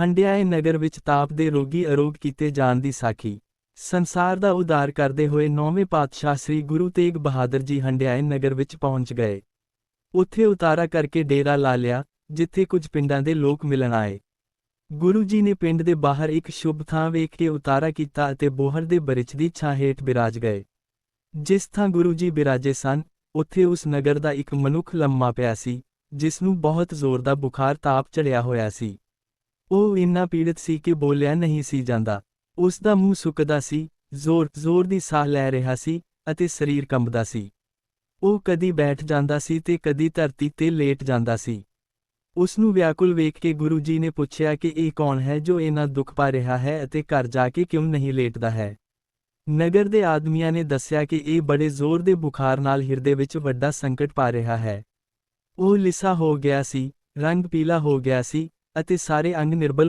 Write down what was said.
ਹੰਡਿਆਏ ਨਗਰ ਵਿੱਚ ਤਾਪ ਦੇ ਰੋਗੀ ਅਰੋਗ ਕੀਤੇ ਜਾਣ ਦੀ ਸਾਖੀ। ਸੰਸਾਰ ਦਾ ਉਦਾਰ ਕਰਦੇ ਹੋਏ ਨੌਵੇਂ ਪਾਤਸ਼ਾਹ ਸ੍ਰੀ ਗੁਰੂ ਤੇਗ ਬਹਾਦਰ ਜੀ ਹੰਡਿਆਏ ਨਗਰ ਵਿੱਚ ਪਹੁੰਚ ਗਏ। ਉੱਥੇ ਉਤਾਰਾ ਕਰਕੇ ਡੇਰਾ ਲਾ ਲਿਆ, ਜਿੱਥੇ ਕੁਝ ਪਿੰਡਾਂ ਦੇ ਲੋਕ ਮਿਲਣ ਆਏ। ਗੁਰੂ ਜੀ ਨੇ ਪਿੰਡ ਦੇ ਬਾਹਰ ਇੱਕ ਸ਼ੁਭ ਥਾਂ ਵੇਖ ਕੇ ਉਤਾਰਾ ਕੀਤਾ ਅਤੇ ਬੋਹਰ ਦੇ ਬਰਿਚ ਦੀ ਛਾਂ ਹੇਠ ਬਿਰਾਜ ਗਏ। ਜਿਸ ਥਾਂ ਗੁਰੂ ਜੀ ਬਿਰਾਜੇ ਸਨ, ਉੱਥੇ ਉਸ ਨਗਰ ਦਾ ਇੱਕ ਮਨੁੱਖ ਲੰਮਾ ਪਿਆ ਸੀ ਜਿਸ ਨੂੰ ਬਹੁਤ ਜ਼ੋਰ ਦਾ ਬੁਖਾਰ ਤਾਪ ਚੜਿਆ ਹੋਇਆ ਸੀ। ਉਹ ਇੰਨਾ ਪੀੜਤ ਸੀ ਕਿ ਬੋਲਿਆ ਨਹੀਂ ਸੀ ਜਾਂਦਾ। ਉਸ ਦਾ ਮੂੰਹ ਸੁੱਕਦਾ ਸੀ, ਜ਼ੋਰ ਜ਼ੋਰ ਦੀ ਸਾਹ ਲੈ ਰਿਹਾ ਸੀ ਅਤੇ ਸਰੀਰ ਕੰਬਦਾ ਸੀ। ਉਹ ਕਦੀ ਬੈਠ ਜਾਂਦਾ ਸੀ ਤੇ ਕਦੀ ਧਰਤੀ ਤੇ ਲੇਟ ਜਾਂਦਾ ਸੀ। ਉਸ ਨੂੰ ਵਿਆਕੁਲ ਵੇਖ ਕੇ ਗੁਰੂ ਜੀ ਨੇ ਪੁੱਛਿਆ ਕਿ ਇਹ ਕੌਣ ਹੈ ਜੋ ਇਹਨਾਂ ਦੁੱਖ ਪਾ ਰਿਹਾ ਹੈ ਅਤੇ ਘਰ ਜਾ ਕੇ ਕਿਉਂ ਨਹੀਂ ਲੇਟਦਾ ਹੈ? ਨਗਰ ਦੇ ਆਦਮੀਆਂ ਨੇ ਦੱਸਿਆ ਕਿ ਇਹ ਬੜੇ ਜ਼ੋਰ ਦੇ ਬੁਖਾਰ ਨਾਲ ਹਿਰਦੇ ਵਿੱਚ ਵੱਡਾ ਸੰਕਟ ਪਾ ਰਿਹਾ ਹੈ। ਉਹ ਲਿਸਾ ਹੋ ਗਿਆ ਸੀ, ਰੰਗ ਪੀਲਾ ਹੋ ਗਿਆ ਸੀ ਅਤੇ ਸਾਰੇ ਅੰਗ ਨਿਰਬਲ